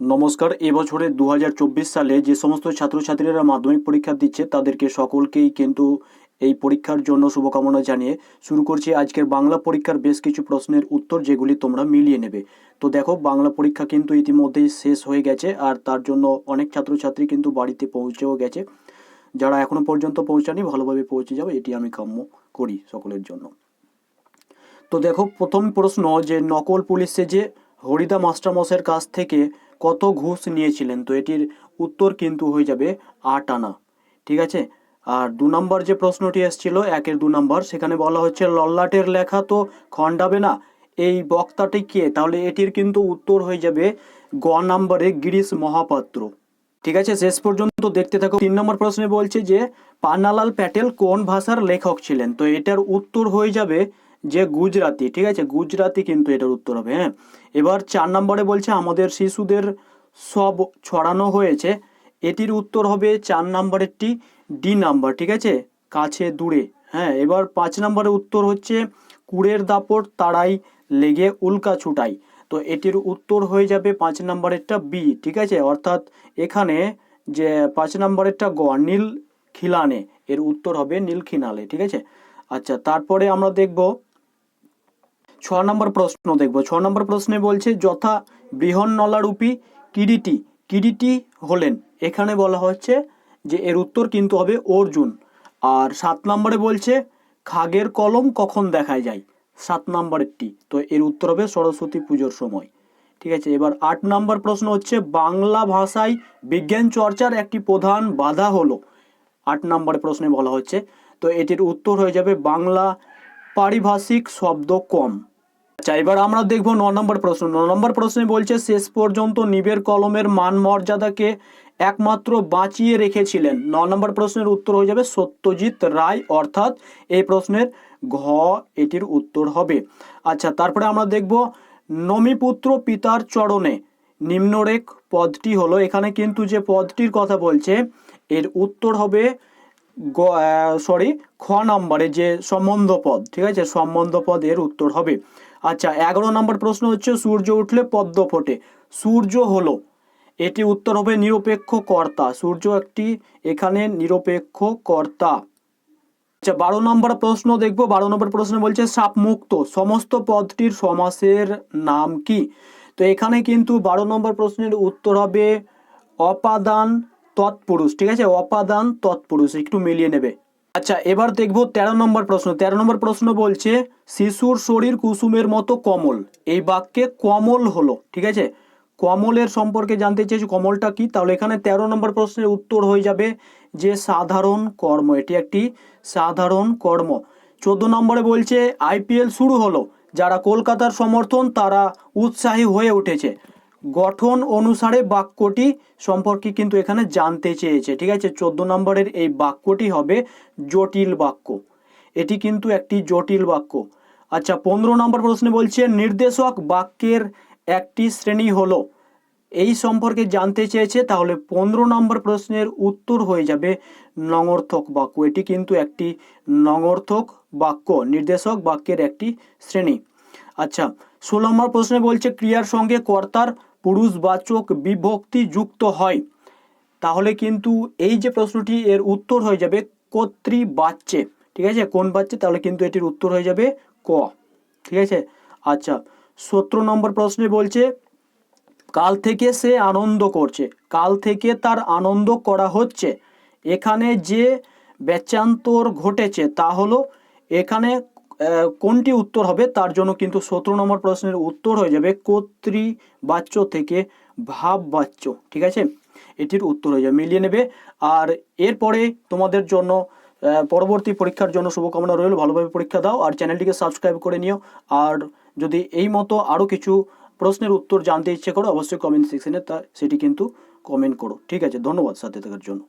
নমস্কার। এবছরে দু হাজার চব্বিশ সালে যে সমস্ত ছাত্রছাত্রীরা মাধ্যমিক পরীক্ষা দিচ্ছে, তাদেরকে সকলকেই কিন্তু এই পরীক্ষার জন্য শুভকামনা জানিয়ে শুরু করছি আজকের বাংলা পরীক্ষার বেশ কিছু প্রশ্নের উত্তর, যেগুলি তোমরা মিলিয়ে নেবে। তো দেখো, বাংলা পরীক্ষা কিন্তু ইতিমধ্যেই শেষ হয়ে গেছে, আর তার জন্য অনেক ছাত্রছাত্রী কিন্তু বাড়িতে পৌঁছেও গেছে। যারা এখনও পর্যন্ত পৌঁছানি, ভালোভাবে পৌঁছে যাবে এটি আমি কাম্য করি সকলের জন্য। তো দেখো, প্রথম প্রশ্ন যে, নকল পুলিশে যে হরিদা মাস্টারমশের কাছ থেকে কত ঘুষ নিয়েছিলেন? তো এটির উত্তর কিন্তু হয়ে যাবে আট আনা, ঠিক আছে? আর দু নম্বর যে প্রশ্নটি এসেছিল, একের দু নম্বর, সেখানে বলা হচ্ছে, লল্লাটের লেখা তো খণ্ডাবে না। এই বক্তাটি কে? তাহলে এটির কিন্তু উত্তর হয়ে যাবে গ নম্বরে গিরিশ মহাপাত্র। ঠিক আছে, শেষ পর্যন্ত দেখতে থাকো তিন নম্বর প্রশ্নে বলছে যে, পান্নালাল প্যাটেল কোন ভাষার লেখক ছিলেন? তো এটার উত্তর হয়ে যাবে যে গুজরাতি, ঠিক আছে? গুজরাতি কিন্তু এটার উত্তর হবে হ্যাঁ? এবার চার নম্বরে বলছে, আমাদের শিশুদের সব ছড়ানো হয়েছে। এটির উত্তর হবে চার নম্বরেরটি ডি নাম্বার, ঠিক আছে? কাছে দূরে হ্যাঁ? এবার পাঁচ নম্বরের উত্তর হচ্ছে, কুড়ের দাপট তারাই লেগে উল্কা ছুটাই। তো এটির উত্তর হয়ে যাবে পাঁচ নম্বরেরটা বি, ঠিক আছে? অর্থাৎ এখানে যে পাঁচ নম্বরেরটা গ নীল খিলানে এর উত্তর হবে নীল খিনালে ঠিক আছে? আচ্ছা তারপরে আমরা দেখব ছ নম্বর প্রশ্ন দেখব। ছ নম্বর প্রশ্নে বলছে, যথা বৃহন্নলারূপী কিরিটি কিরিটি হলেন। এখানে বলা হচ্ছে যে, এর উত্তর কিন্তু হবে অর্জুন। আর সাত নম্বরে বলছে, খাগের কলম কখন দেখা যায়? সাত নম্বরেরটি তো এর উত্তর হবে সরস্বতী পুজোর সময়। ঠিক আছে, এবার আট নম্বর প্রশ্ন হচ্ছে, বাংলা ভাষায় বিজ্ঞান চর্চার একটি প্রধান বাধা হলো। আট নম্বর প্রশ্নে বলা হচ্ছে, তো এটির উত্তর হয়ে যাবে বাংলা পারিভাষিক শব্দ কম। আচ্ছা এবার আমরা দেখব ন নম্বর প্রশ্ন। ন নম্বর প্রশ্নে বলছে, শেষ পর্যন্ত নিবের কলমের মান মর্যাদাকে একমাত্র বাঁচিয়ে রেখেছিলেন। ন নম্বর প্রশ্নের উত্তর হয়ে যাবে সত্যজিৎ রায়, অর্থাৎ এই প্রশ্নের ঘ এটির উত্তর হবে। আচ্ছা তারপরে আমরা দেখব নমিপুত্র পিতার চরণে নিম্নরেখ পদটি হলো। এখানে কিন্তু যে পদটির কথা বলছে, এর উত্তর হবে সরি খ নম্বরে যে সম্বন্ধ পদ ঠিক আছে? সম্বন্ধ পদ এর উত্তর হবে। আচ্ছা এগারো নম্বর প্রশ্ন হচ্ছে, সূর্য উঠলে পদ্ম ফোটে। সূর্য হলো, এটি উত্তর হবে নিরপেক্ষ কর্তা। সূর্য একটি এখানে নিরপেক্ষ কর্তা। আচ্ছা বারো নম্বর প্রশ্ন দেখব। বারো নম্বর প্রশ্ন বলছে সাপ মুক্ত সমস্ত পদটির সমাসের নাম কি? তো এখানে কিন্তু বারো নম্বর প্রশ্নের উত্তর হবে, অপাদান তৎপুরুষ, ঠিক আছে? অপাদান তৎপুরুষ, একটু মিলিয়ে নেবে। আচ্ছা এবার দেখব তেরো নম্বর প্রশ্ন। তেরো নম্বর প্রশ্ন বলছে, শিশুর শরীর কুসুমের মতো কমল। এই বাক্যে কমল হলো, ঠিক আছে? কমলের সম্পর্কে জানতে চেয়েছি কমলটা কি? তাহলে এখানে তেরো নম্বর প্রশ্নের উত্তর হয়ে যাবে যে, সাধারণ কর্ম। এটি একটি সাধারণ কর্ম। চোদ্দ নম্বরে বলছে, আইপিএল শুরু হলো। যারা কলকাতার সমর্থন, তারা উৎসাহী হয়ে উঠেছে। গঠন অনুসারে বাক্যটি সম্পর্কে কিন্তু এখানে জানতে চেয়েছে। ঠিক আছে? চোদ্দ নম্বরের এই বাক্যটি হবে জটিল বাক্য। এটি কিন্তু একটি জটিল বাক্য। আচ্ছা পনেরো নম্বর প্রশ্নে বলছে, নির্দেশক বাক্যের একটি শ্রেণি হলো। এই সম্পর্কে জানতে চেয়েছে, তাহলে পনেরো নম্বর প্রশ্নের উত্তর হয়ে যাবে নঙর্থক বাক্য। এটি কিন্তু একটি নঙর্থক বাক্য, নির্দেশক বাক্যের একটি শ্রেণি। আচ্ছা ষোলো নম্বর প্রশ্নে বলছে, ক্রিয়ার সঙ্গে কর্তার পুরুষবাচক বিভক্তি যুক্ত হয়। তাহলে কিন্তু এই যে প্রশ্নটি, এর উত্তর হয়ে যাবে কর্তৃ বাচ্চে। ঠিক আছে? কোন বাচ্চে? তাহলে কিন্তু এটির উত্তর হয়ে যাবে ক। ঠিক আছে? আচ্ছা সতেরো নম্বর প্রশ্নে বলছে, কাল থেকে সে আনন্দ করছে। কাল থেকে তার আনন্দ করা হচ্ছে। এখানে যে বেচান্তর ঘটেছে তা হলো, এখানে কোনটি উত্তর হবে? তার জন্য কিন্তু সতেরো নম্বর প্রশ্নের উত্তর হয়ে যাবে কর্তৃ বাচ্য থেকে ভাব বাচ্য ঠিক আছে? এটির উত্তর হয়ে যাবে, মিলিয়ে নেবে। আর এরপরে তোমাদের জন্য পরবর্তী পরীক্ষার জন্য শুভকামনা রইল। ভালোভাবে পরীক্ষা দাও আর চ্যানেলটিকে সাবস্ক্রাইব করে নিও। আর যদি এই মতো আরও কিছু প্রশ্নের উত্তর জানতে ইচ্ছে করো, অবশ্যই কমেন্ট সেকশনে তা, সেটি কিন্তু কমেন্ট করো। ঠিক আছে? ধন্যবাদ সাথে থাকার জন্য।